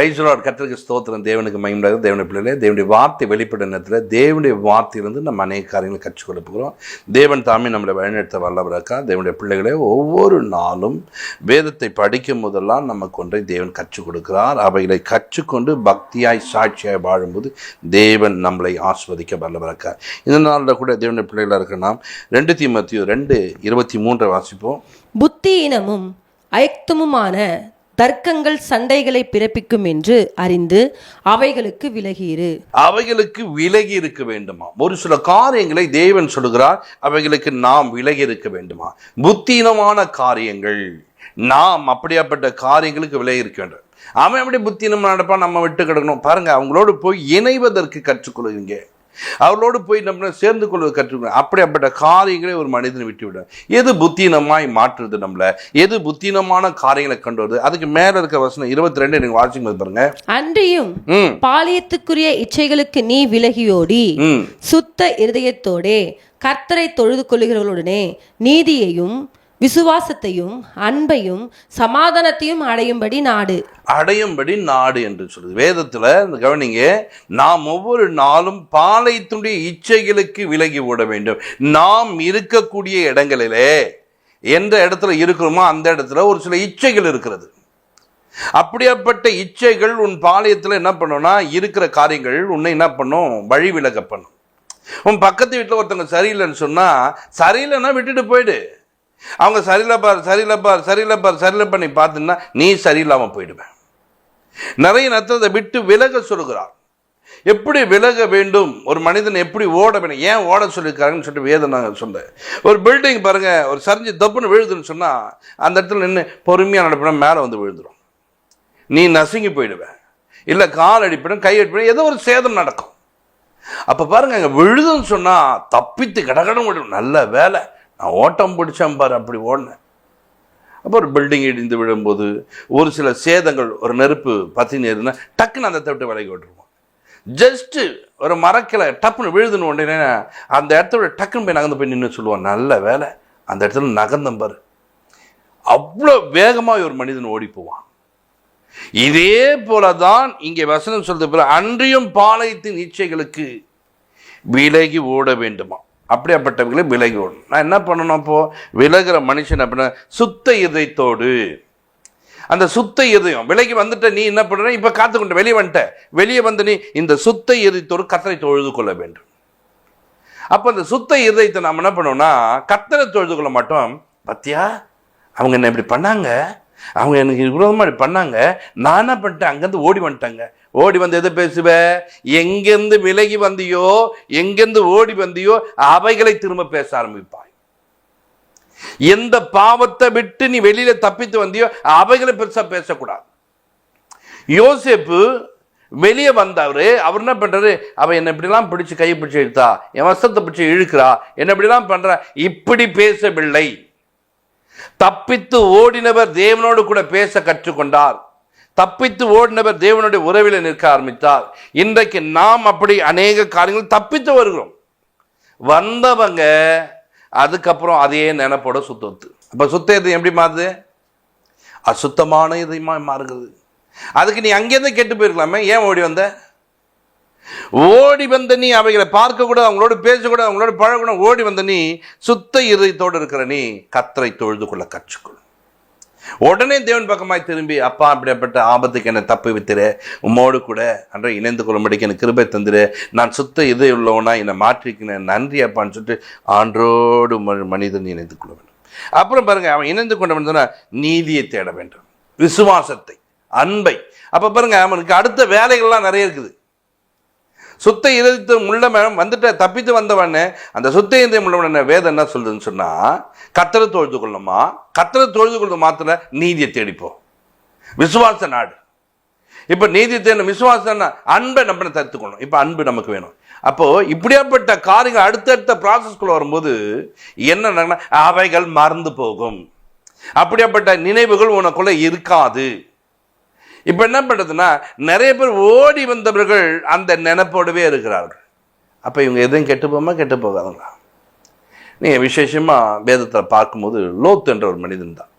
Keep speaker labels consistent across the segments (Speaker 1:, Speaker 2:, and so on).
Speaker 1: பிரைஸ்லாட் கத்திரிக்கு ஸ்தோத்திரம். தேவனுக்கு மகிழ்ந்தாது தேவனுடைய பிள்ளைகளே தேவனுடைய வார்த்தை வெளிப்பட நேரத்தில் தேவனுடைய வார்த்தையிலிருந்து நம்ம அநேக காரியங்களை கற்றுக் கொடுப்புகிறோம் தேவன் தாமே நம்மளை வழிநடத்த வல்லவராக்கா. தேவனுடைய பிள்ளைகளே ஒவ்வொரு நாளும் வேதத்தை படிக்கும் போதெல்லாம் நமக்கு ஒன்றை தேவன் கற்றுக் கொடுக்கிறார். அவைகளை கற்றுக்கொண்டு பக்தியாய் சாட்சியாய் வாழும்போது தேவன் நம்மளை ஆஸ்வதிக்க வல்லவராக்கா. இந்த நாளில் கூட தேவனுடைய பிள்ளைகளாக இருக்க நாம் ரெண்டு தீமத்தியும் ரெண்டு இருபத்தி மூன்றை வாசிப்போம்.
Speaker 2: புத்தியினமும் ஐக்தமுமான தர்க்கங்கள் சண்டைகளை பிறப்பிக்கும் என்று அறிந்து அவைகளுக்கு விலகியிரு.
Speaker 1: அவைகளுக்கு விலகி இருக்க வேண்டுமா? ஒரு சில காரியங்களை தேவன் சொல்லுகிறார் அவைகளுக்கு நாம் விலகி இருக்க வேண்டுமா? புத்தீனமான காரியங்கள். நாம் அப்படியாப்பட்ட காரியங்களுக்கு விலகி இருக்க வேண்டும். அவன் எப்படி புத்தீனமாக நடப்பான்? நம்ம விட்டு கிடக்கணும். பாருங்க அவங்களோடு போய் இணைவதற்கு கற்றுக்கொள்கிறீங்க அவர்களோடு போய் நம்ம சேர்ந்து கொள்வது கற்றுக்கணும் அப்படியாப்பட்ட காரியங்களை ஒரு மனிதனை விட்டு விட எது புத்தீனமாய் மாற்றுறது நம்மள? எது புத்தீனமான காரியங்களை கொண்டு வருது? அதுக்கு மேல இருக்க வசனம் இருபத்தி ரெண்டு எனக்கு வாசிக்கும் போது பாருங்க.
Speaker 2: அன்றியும் பாலியத்துக்குரிய இச்சைகளுக்கு நீ விலகியோடி. சுத்த இருதயத்தோடே கர்த்தரை தொழுது கொள்ளுகிறவர்களுடனே நீதியையும் விசுவாசத்தையும் அன்பையும் சமாதானத்தையும் அடையும்படி நாடு.
Speaker 1: அடையும்படி நாடு என்று சொல்லுது. வேதத்தில் இந்த கவனிங்க நாம் ஒவ்வொரு நாளும் பாளையத்துடைய இச்சைகளுக்கு விலகி ஓட வேண்டும். நாம் இருக்கக்கூடிய இடங்களிலே எந்த இடத்துல இருக்கிறோமோ அந்த இடத்துல ஒரு சில இச்சைகள் இருக்கிறது. அப்படியாப்பட்ட இச்சைகள் உன் பாளையத்தில் என்ன பண்ணும்னா இருக்கிற காரியங்கள் உன்னை என்ன பண்ணும்? வழி விலக பண்ணும். உன் பக்கத்து வீட்டில் ஒருத்தவங்க சரியில்லைன்னு சொன்னால் சரியில்லைன்னா விட்டுட்டு போயிடு. அவங்க சரியில்லை பார் சரியில்லை பார் சரியில்லை பார் சரியில்லை பண்ணி பார்த்துன்னா நீ சரியில்லாமல் போயிடுவேன். நிறைய நத்தத்தை விட்டு விலக சொல்கிறார். எப்படி விலக வேண்டும்? ஒரு மனிதன் எப்படி ஓட வேண்டும்? ஏன் ஓட சொல்லியிருக்காருன்னு சொல்லிட்டு வேதம் சொன்னேன் ஒரு பில்டிங் பாருங்க ஒரு சரிஞ்சு தப்புன்னு விழுதுன்னு சொன்னா அந்த இடத்துல நின்று பொறுமையாக நடப்பினா மேலே வந்து விழுந்துடும் நீ நசுங்கி போயிடுவேன். இல்லை கால் அடிப்பிடும் கை அடிப்பிடும் ஏதோ ஒரு சேதம் நடக்கும். அப்போ பாருங்க அங்கே விழுதுன்னு சொன்னா தப்பித்து கடகடம் விடும் நல்ல வேலை. நான் ஓட்டம் பிடிச்சேன் பாரு அப்படி ஓடினேன். அப்போ ஒரு பில்டிங் இடிந்து விழும்போது ஒரு சில சேதங்கள் ஒரு நெருப்பு பற்றினு இருந்தால் டக்குன்னு அந்த தவிட்டு விலகி விட்டுருவோம். ஜஸ்ட்டு ஒரு மரக்கிளை டப்புன்னு விழுதுன்னு உடனே அந்த இடத்துல டக்குன்னு போய் நகர்ந்து போய் நின்று சொல்லுவான் நல்ல வேலை. அந்த இடத்துல நகர்ந்தம் பார். அவ்வளோ வேகமாக ஒரு மனிதன் ஓடி போவான். இதே போல தான் இங்கே வசனம் சொல்றது போல அன்றியும் பாளையத்தின் இச்சைகளுக்கு விலகி ஓட வேண்டுமா அப்படியாப்பட்டவர்களை விலகி ஓடணும் நான் என்ன பண்ணணும் அப்போது விலகிற மனுஷன் அப்படின்னா சுத்த இதயத்தோடு. அந்த சுத்த இதயம் விலகி வந்துட்ட நீ என்ன பண்ணுற? இப்போ காத்துக்கொண்ட வெளியே வந்துட்ட. வெளியே வந்து நீ இந்த சுத்த இதயத்தோடு கத்தரை தொழுது கொள்ள வேண்டும். அப்போ அந்த சுத்த இதயத்தை நாம் என்ன பண்ணோம்னா கத்தரை தொழுது கொள்ள மாட்டோம். பத்தியா? அவங்க என்ன இப்படி பண்ணாங்க? அவங்க எனக்கு விரோதமாக இப்படி பண்ணாங்க. நான் என்ன பண்ணிட்டேன்? அங்கேருந்து ஓடி வந்துட்டாங்க. ஓடி வந்து எதை பேசுவ? எங்கெந்து விலகி வந்தியோ எங்கெந்து ஓடி வந்தியோ அவைகளை திரும்ப பேச ஆரம்பிப்பாய். எந்த பாவத்தை விட்டு நீ வெளியில தப்பித்து வந்தியோ அவைகளை பெருசா பேசக்கூடாது. யோசேப்பு வெளியே வந்தவர் அவர் என்ன பண்றாரு? அவன் என்ன இப்படிலாம் பிடிச்சி கையை பிடிச்சி இழுத்தா என் வசத்தை பிடிச்சி இழுக்கிறா என்ன இப்படிலாம் பண்றா இப்படி பேசவில்லை. தப்பித்து ஓடினவர் தேவனோடு கூட பேச கற்றுக்கொண்டார். தப்பித்து ஓடினவர் தேவனுடைய உறவில் நிற்க ஆரம்பித்தார். இன்றைக்கு நாம் அப்படி அநேக காரியங்கள் தப்பித்து வருகிறோம். வந்தவங்க அதுக்கப்புறம் அதையே நினைப்போட சுத்தத்து. அப்ப சுத்த எப்படி மாறுது? அசுத்தமான இதயமா மாறுகிறது. அதுக்கு நீ அங்கேருந்து கெட்டு போயிருக்கலாமே. ஏன் ஓடி வந்த? ஓடி வந்த நீ அவைகளை பார்க்க கூட அவங்களோட பேசக்கூட அவங்களோட பழகக்கூட ஓடி வந்த நீ சுத்த இதயத்தோடு இருக்கிற நீ கத்தரை தொழுது கொள்ள கற்றுக்கொள். உடனே தேவன் பக்கமாய் திரும்பி அப்பா அப்படிப்பட்ட ஆபத்துக்கு என்னை தப்பு வித்துரு உம்மோடு கூட அன்றை இணைந்து கொள்ளும்படிக்கு எனக்கு கிருபை தந்துரு. நான் சுத்த இது உள்ளவனா என்னை மாற்றிக்கினேன் நன்றி அப்பான்னு சொல்லிட்டு ஆன்றோடு மனிதன் இணைந்து கொள்ள வேண்டும். அப்புறம் பாருங்க அவன் இணைந்து கொண்டவன் சொன்னா நீதியை தேட வேண்டும். விசுவாசத்தை அன்பை. அப்போ பாருங்க அவனுக்கு அடுத்த வேலைகள்லாம் நிறைய இருக்குது. சுத்த இதயத்து உள்ளவன் வந்துட்ட தப்பித்து வந்தவனே அந்த சுத்த இதயம் உள்ளவன வேதம் என்ன சொல்லுதுன்னு சொன்னால் கத்தரை தொழுது கொள்ளணுமா கத்தரை தொழுது கொள்வது மாத்திர நீதியை தேடிப்போம் விசுவாச நாடு. இப்போ நீதி தேடணும் விசுவாசம்னா அன்பை நம்ம தடுத்துக்கணும் இப்போ அன்பு நமக்கு வேணும். அப்போது இப்படியாப்பட்ட காரியங்கள் அடுத்தடுத்த ப்ராசஸ்க்குள்ளே வரும்போது என்ன அவைகள் மறந்து போகும். அப்படியாப்பட்ட நினைவுகள் உனக்குள்ளே இருக்காது. இப்போ என்ன பண்ணுறதுன்னா நிறைய பேர் ஓடி வந்தவர்கள் அந்த நினைப்போடவே இருக்கிறார்கள். அப்போ இவங்க எதுவும் கெட்டு போமா கெட்டு போகாதுங்களா? நீங்கள் விசேஷமாக வேதத்தில் பார்க்கும்போது லோத் என்ற ஒரு மனிதன் தான்.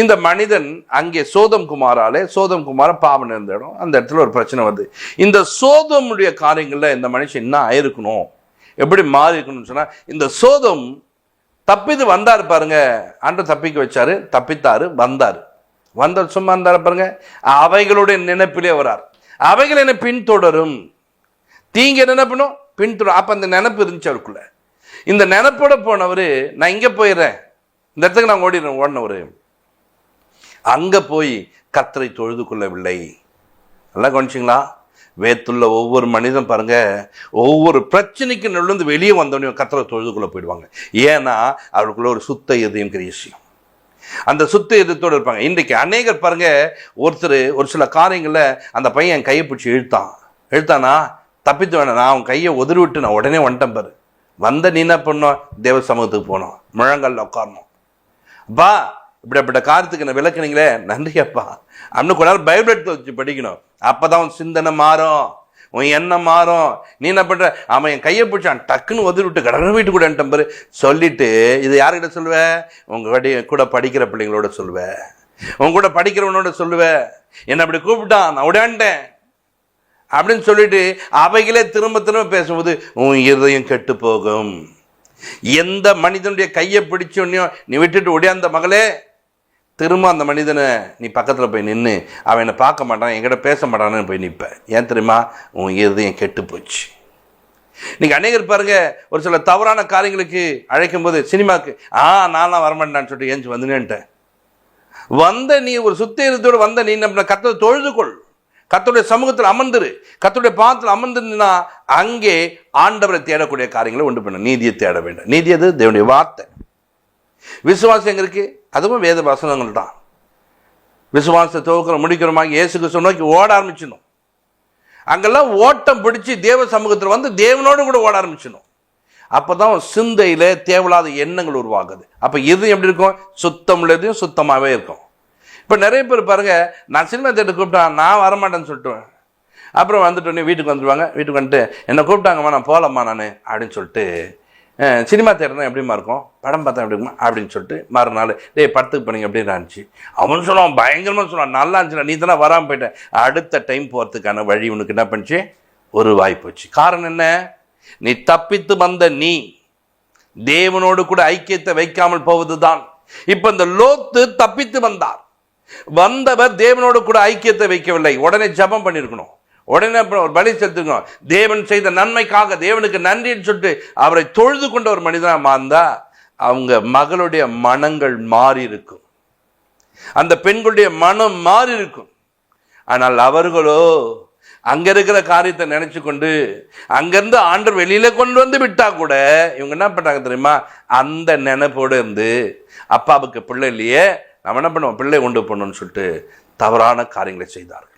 Speaker 1: இந்த மனிதன் அங்கே சோதம் குமாராலே சோதம் குமார பாவம் இருந்த இடம் அந்த இடத்துல ஒரு பிரச்சனை வருது. இந்த சோதமுடைய காரியங்களில் இந்த மனுஷன் என்ன ஆயிருக்கணும்? எப்படி மாறி இருக்கணும்னு சொன்னால் இந்த சோதம் தப்பித்து வந்தார் பாருங்க அன்று தப்பிக்க வச்சாரு தப்பித்தாரு வந்தார். வந்த சும்மா இருந்தார் பாருங்க. அவைகளுடைய நினைப்பிலே வரார். அவைகள் என்ன பின்தொடரும். தீங்க நினைப்பணும் பின்தொடரும். அப்போ அந்த நினைப்பு இருந்துச்சு அவருக்குள்ள. இந்த நினைப்போட போனவர் நான் இங்கே போயிடுறேன். இந்த இடத்துக்கு நான் ஓடிடுறேன் ஓடினவர். அங்கே போய் கத்தரை தொழுது கொள்ளவில்லை. நல்லா கவனிச்சிங்களா? வேத்துள்ள ஒவ்வொரு மனிதன் பாருங்க ஒவ்வொரு பிரச்சனைக்கு நுழைந்து வெளியே வந்தோடனே கத்தரை தொழுதுக்குள்ளே போயிடுவாங்க. ஏன்னா அவருக்குள்ள ஒரு சுத்த இதயம் விஷயம் அந்த சுத்த எதிர்த்தோடு இருப்பாங்க. இன்றைக்கு அநேகர் பாருங்க ஒருத்தர் ஒரு சில காரியங்களில் அந்த பையன் என் கையை பிடிச்சி இழுத்தான். இழுத்தானா தப்பித்து வேணாம் நான் அவன் கையை உதறி விட்டு நான் உடனே வந்துட்டேன் பாரு. வந்த நீ என்ன பண்ணோம் தேவ சமூகத்துக்கு போனோம் முழங்கல்ல உட்காரணும். அப்பா இப்படிப்பட்ட காரியத்துக்கு என்ன விளக்குனீங்களே நன்றி அப்பா அப்படின்னு கொஞ்ச பைபிள் எடுத்து வச்சு படிக்கணும். அப்பதான் தான் சிந்தனை மாறும். உன் எண்ணம் மாறும். நீ என்ன பண்ற? அவன் என் கையை பிடிச்சான் டக்குன்னு உதறி விட்டு கடன வீட்டு கூட பாரு. சொல்லிட்டு இது யார்கிட்ட சொல்லுவ? உங்க கடி கூட படிக்கிற பிள்ளைங்களோட சொல்லுவ. உன் கூட படிக்கிறவனோட சொல்லுவ. என்னை அப்படி கூப்பிட்டான் நான் உடையாண்டேன். அப்படின்னு சொல்லிட்டு அவைகளே திரும்ப திரும்ப பேசும்போது உன் இருதயம் கெட்டு போகும். எந்த மனிதனுடைய கையை பிடிச்சோன்னையும் நீ விட்டுட்டு உடையாந்த மகளே திரும்ப அந்த மனிதனை நீ பக்கத்தில் போய் நின்று அவன் என்னை பார்க்க மாட்டான் என்கிட்ட பேச மாட்டான்னு போய் நிற்பேன் ஏன் தெரியுமா? உன் இருதயம் கெட்டு போச்சு. நீங்க அநேகர் பாருங்க ஒரு சில தவறான காரியங்களுக்கு அழைக்கும் போது சினிமாவுக்கு ஆ நான்லாம் வரமாட்டேன்னு சொல்லிட்டு ஏஞ்சி வந்துனேன்ட்டேன் வந்த நீ ஒரு சுத்தேரத்தோடு வந்த நீ நம்ம கத்தரை தொழுதுகொள் கத்தோடைய சமூகத்தில் அமர்ந்துரு. கத்தோடைய பாதத்தில் அமர்ந்திருந்தா அங்கே ஆண்டவரை தேடக்கூடிய காரியங்களை உண்டு பண்ண நீதியை தேட வேண்டும். நீதி அது தேவனுடைய வார்த்தை. விசுவாசம் எங்க இருக்குது அதுவும் வேத வசனங்கள் தான். விசுவாசத்தை துவக்கிற முடிக்கிறோமா? கிறிஸ்துவ நோக்கி ஓட ஆரம்பிச்சிடணும். அங்கெல்லாம் ஓட்டம் பிடிச்சி தேவ சமூகத்தில் வந்து தேவனோடு கூட ஓட ஆரம்பிச்சிடணும். அப்போ தான் சிந்தையில் தேவையில்லாத எண்ணங்கள் உருவாகுது. அப்போ இது எப்படி இருக்கும்? சுத்தம் உள்ளதையும் சுத்தமாகவே இருக்கும். இப்போ நிறைய பேர் பாருங்க நான் சினிமா தேட்டர் கூப்பிட்டா நான் வரமாட்டேன்னு சொல்லிட்டு அப்புறம் வந்துட்டோன்னே வீட்டுக்கு வந்துடுவாங்க வீட்டுக்கு வந்துட்டு என்னை கூப்பிட்டாங்கம்மா நான் போகலம்மா நான் அப்படின்னு சொல்லிட்டு சினிமா தேட்டர்னா எப்படிமா இருக்கும்? படம் பார்த்தா எப்படி இருக்குமா? அப்படின்னு சொல்லிட்டு மறுநாள் டேய் படத்துக்கு போனீங்க அப்படின்னு இருந்துச்சு. அவன் சொல்லுவான் பயங்கரமாக சொல்லுவான் நல்லா இருந்துச்சுடா நீ தானே வராமல் போயிட்டேன் அடுத்த டைம் போகிறதுக்கான வழி உனக்கு என்ன பண்ணுச்சு? ஒரு வாய்ப்பு வச்சு காரணம் என்ன? நீ தப்பித்து வந்த நீ தேவனோடு கூட ஐக்கியத்தை வைக்காமல் போவதுதான். இப்ப இந்த லோத்து தப்பித்து வந்தார். வந்தவர் தேவனோடு கூட ஐக்கியத்தை வைக்கவில்லை. உடனே ஜெபம் பண்ணியிருக்கணும் உடனே அப்புறம் ஒரு பலி செலுத்துக்கணும் தேவன் செய்த நன்மைக்காக தேவனுக்கு நன்றின்னு சொல்லிட்டு அவரை தொழுது கொண்ட ஒரு மனிதனாக மாந்தா அவங்க மகளுடைய மனங்கள் மாறி இருக்கும் அந்த பெண்களுடைய மனம் மாறி இருக்கும் ஆனால் அவர்களோ அங்கே இருக்கிற காரியத்தை நினச்சி கொண்டு அங்கேருந்து ஆண்டு வெளியில் கொண்டு வந்து விட்டால் கூட இவங்க என்ன பண்ணுறாங்க தெரியுமா? அந்த நினைப்போடு இருந்து அப்பாவுக்கு பிள்ளை இல்லையே நம்ம என்ன பண்ணுவோம்? பிள்ளை கொண்டு போகணும்னு சொல்லிட்டு தவறான காரியங்களை செய்தார்கள்.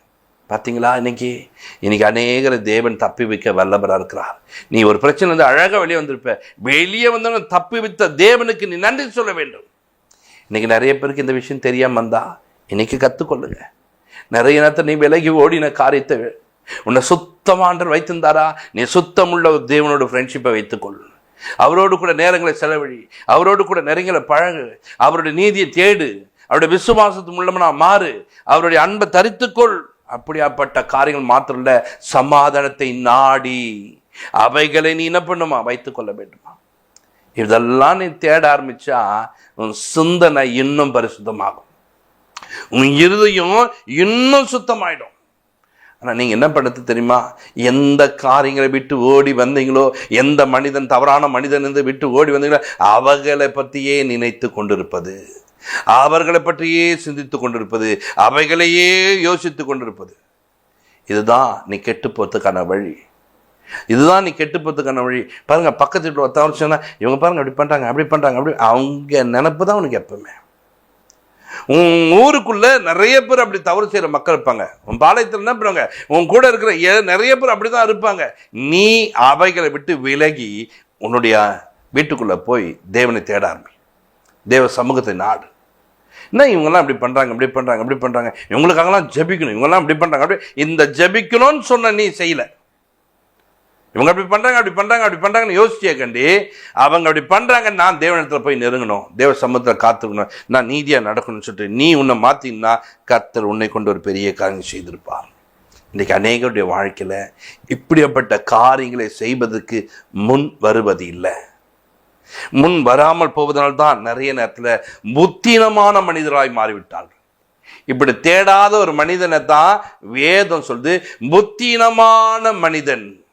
Speaker 1: பார்த்தீங்களா இன்னைக்கு? இன்னைக்கு அநேகர் தேவன் தப்பி வைக்க வல்லவராக இருக்கிறார். நீ ஒரு பிரச்சனை வந்து அழகாக வெளியே வந்திருப்ப. வெளியே வந்தவன் தப்பி வைத்த தேவனுக்கு நீ நன்றி சொல்ல வேண்டும். இன்னைக்கு நிறைய பேருக்கு இந்த விஷயம் தெரியாமல் வந்தா இன்னைக்கு கற்றுக்கொள்ளுங்க நிறைய நேரத்தை நீ விலகி ஓடின காரியத்தை உன்னை சுத்தமாண்டர் வைத்திருந்தாரா? நீ சுத்தமுள்ள ஒரு தேவனோட ஃப்ரெண்ட்ஷிப்பை வைத்துக்கொள். அவரோடு கூட நேரங்களை செலவழி. அவரோடு கூட நிறைங்களை பழகு. அவருடைய நீதியை தேடு. அவருடைய விசுவாசத்து நான் மாறு. அவருடைய அன்பை தரித்துக்கொள். அப்படியாப்பட்ட காரியங்கள் மாத்திரம் இல்ல சமாதானத்தை நாடி அவைகளை நீ என்ன பண்ணுமா? வைத்துக் கொள்ள வேண்டுமா? இதெல்லாம் நீ தேட ஆரம்பிச்சா உன் சிந்தனை இன்னும் பரிசுத்தமாகும். உன் இருதயம் இன்னும் சுத்தமாயிடும். ஆனால் நீங்கள் என்ன பண்ணுறது தெரியுமா? எந்த காரியங்களை விட்டு ஓடி வந்தீங்களோ எந்த மனிதன் தவறான மனிதன் இருந்து விட்டு ஓடி வந்தீங்களோ அவகளை பற்றியே நினைத்து கொண்டிருப்பது. அவர்களை பற்றியே சிந்தித்து கொண்டிருப்பது அவைகளையே யோசித்து கொண்டிருப்பது. இதுதான் நீ கெட்டு வழி. இதுதான் நீ கெட்டு வழி. பாருங்க பக்கத்து வீட்டில் ஒருத்தவங்க சொன்னால் இவங்க பாருங்க அப்படி பண்ணுறாங்க அப்படி பண்ணுறாங்க அப்படி அவங்க நினப்பு தான் உனக்கு எப்பவுமே. உன் ஊருக்குள்ள நிறைய பேர் அப்படி தவறு செய்கிற மக்கள் இருப்பாங்க. உன் பாளையத்தில் என்ன பண்ணுவாங்க? உன் கூட இருக்கிற எ- நிறைய பேர் அப்படிதான் இருப்பாங்க. நீ அவைகளை விட்டு விலகி உன்னுடைய வீட்டுக்குள்ளே போய் தேவனை தேட ஆரம்பி தேவ சமூகத்தை நாடு. என்ன இவங்கெல்லாம் இப்படி பண்ணுறாங்க இப்படி பண்ணுறாங்க இப்படி பண்ணுறாங்க இவங்களுக்காகலாம் ஜெபிக்கணும் இவங்கெல்லாம் இப்படி பண்ணுறாங்க அப்படி இந்த ஜபிக்கணும்னு சொன்ன நீ செய்யலை. இவங்க அப்படி பண்ணுறாங்க அப்படி பண்ணுறாங்க அப்படி பண்ணுறாங்கன்னு யோசிச்சே கண்டி அவங்க அப்படி பண்ணுறாங்க நான் தேவனிடத்தில் போய் நெருங்கணும் தேவ சமூகத்தில் காத்துக்கணும் நான் நீதியாக நடக்கணும்னு சொல்லிட்டு நீ உன்னை மாற்றினா கர்த்தர் உன்னை கொண்டு ஒரு பெரிய காரியம் செய்திருப்பார். இன்றைக்கி அநேகருடைய வாழ்க்கையில் இப்படிப்பட்ட காரியங்களை செய்வதற்கு முன் வருவது இல்லை. முன் வராமல் போவதனால்தான் நிறைய நேரத்தில் புத்தீனமான மனிதராய் மாறிவிட்டார்கள். இப்படி தேடாத ஒரு மனிதனை தான் வேதம் சொல்லுது. புத்தீனமான மனிதன்.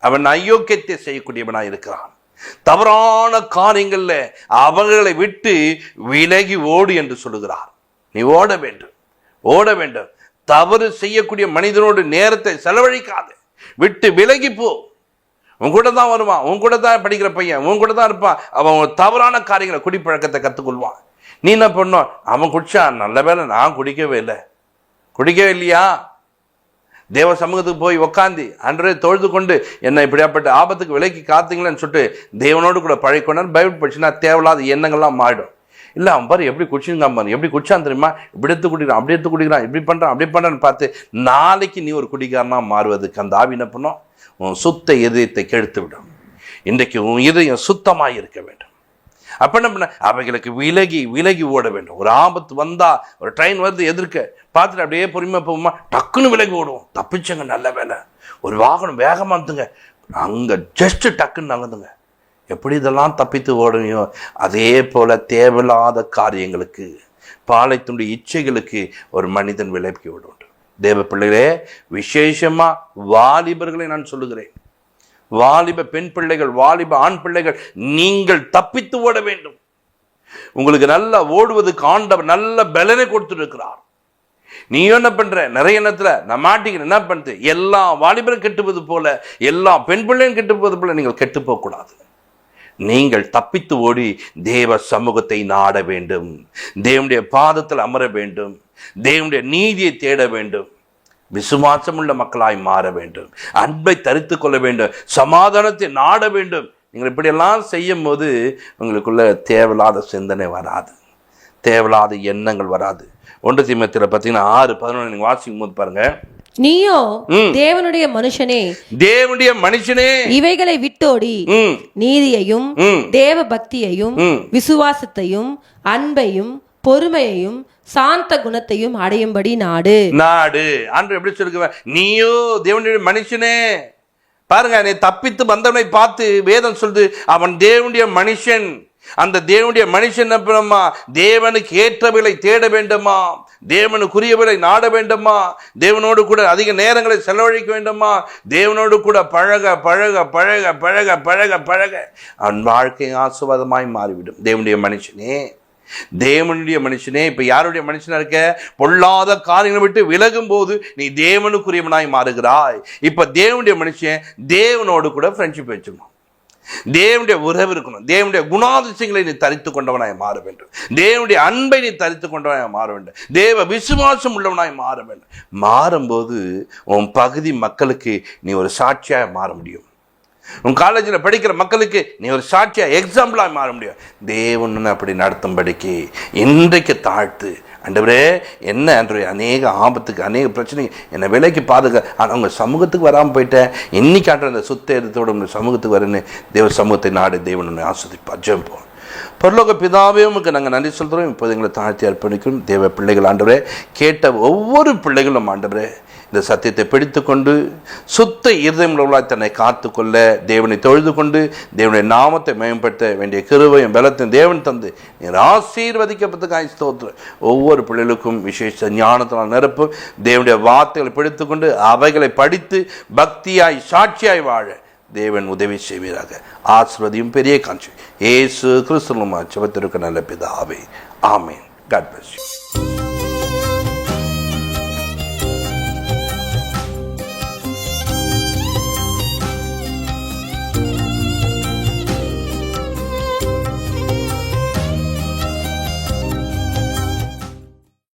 Speaker 1: அவன் அயோக்கியத்தை செய்யக்கூடியவனாக இருக்கிறான். தவறான காரியங்கள்ல அவர்களை விட்டு விலகி ஓடு என்று சொல்லுகிறார். நீ ஓட வேண்டும். ஓட வேண்டும். தவறு செய்யக்கூடிய மனிதனோடு நேரத்தை செலவழிக்காது. விட்டு விலகி போ. உன் கூட தான் வருவான் உன் கூட தான் படிக்கிற பையன் உன் கூட தான் இருப்பான். அவன் தவறான காரியங்களை குடிப்பழக்கத்தை கற்றுக்கொள்வான் நீ என்ன பண்ணும் அவன் குடிச்சான் நல்ல வேளை நான் குடிக்கவே இல்லை. குடிக்கவே இல்லையா? தேவ சமூகத்துக்கு போய் உக்காந்து அன்றே தொழுது கொண்டு என்னை இப்படியாப்பட்ட ஆபத்துக்கு விலைக்கு காத்தீங்களேன்னு சொல்லிட்டு தேவனோடு கூட பழகிக்கொண்டார் பைபிள் படிச்சுன்னா தேவையில்லாத எண்ணங்கள்லாம் மாறிடும். இல்லை அவன் பாரு எப்படி குடிச்சுங்க பாரு எப்படி குடிச்சான் தெரியுமா? இப்படி எடுத்து குடிக்கிறான் அப்படி எடுத்து குடிக்கிறான் இப்படி பண்ணுறான் அப்படி பண்ணுறான்னு பார்த்து நாளைக்கு நீ ஒரு குடிக்காரனாக மாறுவதுக்கு அந்த ஆவி என்ன பண்ணும்? உன் சுத்த இதயத்தை கெடுத்து விடும். இன்றைக்கு உன் இதயம் சுத்தமாக இருக்க வேண்டும். அப்போ என்ன பண்ண? அவைகளுக்கு விலகி விலகி ஓட வேண்டும். ஒரு ஆபத்து வந்தால் ஒரு ட்ரெயின் வருது எதிர்க்க. பார்த்துட்டு அப்படியே பொறுமையாக போகுமா டக்குன்னு விலகி ஓடுவோம். தப்பிச்சங்க நல்ல வேலை. ஒரு வாகனம் வேகமாக இருந்துங்க அங்கே ஜஸ்ட்டு டக்குன்னு நகர்ந்துங்க. எப்படி இதெல்லாம் தப்பித்து ஓடணும் அதே போல தேவையில்லாத காரியங்களுக்கு பாலைத்துண்டு இச்சைகளுக்கு ஒரு மனிதன் விலக்கி விடுண்டு தேவ பிள்ளைகளே விசேஷமாக வாலிபர்களை நான் சொல்லுகிறேன். வாலிப பெண் பிள்ளைகள் வாலிப ஆண் பிள்ளைகள் நீங்கள் தப்பித்து ஓட வேண்டும். உங்களுக்கு நல்லா ஓடுவதுக்கு ஆண்டவர் நல்ல பலனை கொடுத்துருக்கிறார். நீ என்ன பண்ற? நிறைய நேரத்தில் நான் மாட்டிக்கிறேன். என்ன பண்ணுது எல்லா வாலிபரும் கெட்டுவது போல எல்லா பெண் பிள்ளையும் கெட்டு போவது போல நீங்கள் கெட்டு நீங்கள் தப்பித்து ஓடி தேவ சமூகத்தை நாட வேண்டும். தேவனுடைய பாதத்தில் அமர வேண்டும். தேவனுடைய நீதியை தேட வேண்டும். விசுவாசமுள்ள மக்களாய் மாற வேண்டும். அன்பை தரித்து கொள்ள வேண்டும். சமாதானத்தை நாட வேண்டும். நீங்கள் இப்படியெல்லாம் செய்யும் போது உங்களுக்குள்ள தேவையில்லாத சிந்தனை வராது. தேவையில்லாத எண்ணங்கள் வராது. ஒன்று தீமத்தில் பார்த்தீங்கன்னா ஆறு பதினொன்று நீங்கள் வாசிக்கும் போது பாருங்கள்
Speaker 2: நீயோ. தேவனுடைய மனுஷனே
Speaker 1: தேவனுடைய மனுஷனே.
Speaker 2: இவைகளை விட்டோடி நீதியையும் தேவ பக்தியையும். விசுவாசத்தையும் அன்பையும் பொறுமையையும் சாந்த குணத்தையும் அடையும்படி நாடு.
Speaker 1: நாடு. அன்று எப்படி சொல்லுங்க நீயோ தேவனுடைய மனுஷனே. பாருங்க நீ தப்பித்து வந்தவனை பார்த்து வேதம் சொல்லுது அவன் தேவனுடைய மனுஷன். அந்த தேவனுடைய மனுஷன் நம்பணுமா தேவனுக்கு ஏற்றவைகளை தேட வேண்டுமா? தேவனுக்குரியவரை நாட வேண்டுமா? தேவனோடு கூட அதிக நேரங்களை செலவழிக்க வேண்டுமா? தேவனோடு கூட பழக பழக பழக பழக பழக பழக. அவன் வாழ்க்கை ஆசுவாதமாய் மாறிவிடும். தேவனுடைய மனுஷனே. தேவனுடைய மனுஷனே. இப்ப யாருடைய மனுஷனா இருக்க? பொல்லாத காரியங்களை விட்டு விலகும் போது நீ தேவனுக்குரியவனாய் மாறுகிறாய். இப்ப தேவனுடைய மனுஷன் தேவனோடு கூட ஃப்ரெண்ட்ஷிப் வச்சுக்கணும். தேவனுடைய உறவு இருக்கணும். தேவனுடைய குணாதிசயங்களை நீ தரித்து கொண்டவனாய் மாற வேண்டும். தேவனுடைய அன்பை நீ தரித்து கொண்டவனாய் மாற வேண்டும். தேவ விசுவாசம் உள்ளவனாய் மாற வேண்டும். மாறும்போது உன் பகுதி மக்களுக்கு நீ ஒரு சாட்சியாக மாற முடியும். உன் காலேஜில் படிக்கிற மக்களுக்கு நீ ஒரு சாட்சியாக எக்ஸாம்பிளாக மாற முடியும். தேவன் அப்படி நடத்தும்படிக்கு இன்றைக்கு தாழ்த்து. அண்டவரே என்ன அன்றைய அநேக ஆபத்துக்கு அநேக பிரச்சனைக்கு என்னை விலைக்கு பாதுகா. ஆனால் உங்கள் சமூகத்துக்கு வராமல் போயிட்டேன். இன்னைக்கு ஆண்டு அந்த சுத்த எடுத்தோட உங்கள் சமூகத்துக்கு வரேன்னு தேவ சமூகத்தை நாடு தேவன் உன்னை ஆஸ்வதிப்பா பரலோக பிதாவே உமக்கு நாங்கள் நன்றி சொல்கிறோம். இப்போது எங்களை தாழ்த்தி அர்ப்பணிக்கும் தேவ பிள்ளைகள் ஆண்டவரே கேட்ட ஒவ்வொரு பிள்ளைகளும் ஆண்டவரே இந்த சத்தியத்தை பிடித்து கொண்டு சுத்த இருதயமுள்ளவர்களாய் தன்னை காத்து கொள்ள தேவனை தொழுது கொண்டு தேவனுடைய நாமத்தை மேம்படுத்த வேண்டிய கிருவையும் பலத்தையும் தேவன் தந்து நீர் ஆசீர்வதிக்கப்பட்டதுக்காய் ஸ்தோத்திரம். ஒவ்வொரு பிள்ளைகளுக்கும் விசேஷ ஞானத்தினால் நிரப்பும் தேவனுடைய வார்த்தைகளை பிடித்து கொண்டு அவைகளை படித்து பக்தியாய் சாட்சியாய் வாழ தேவன் உதவி செய்வீராக. ஆசிர்வதியும் பெரிய காட்சி. ஏசு கிறிஸ்துவமா செவத்திருக்க நல்ல பிதாவே. ஆமேன். God bless you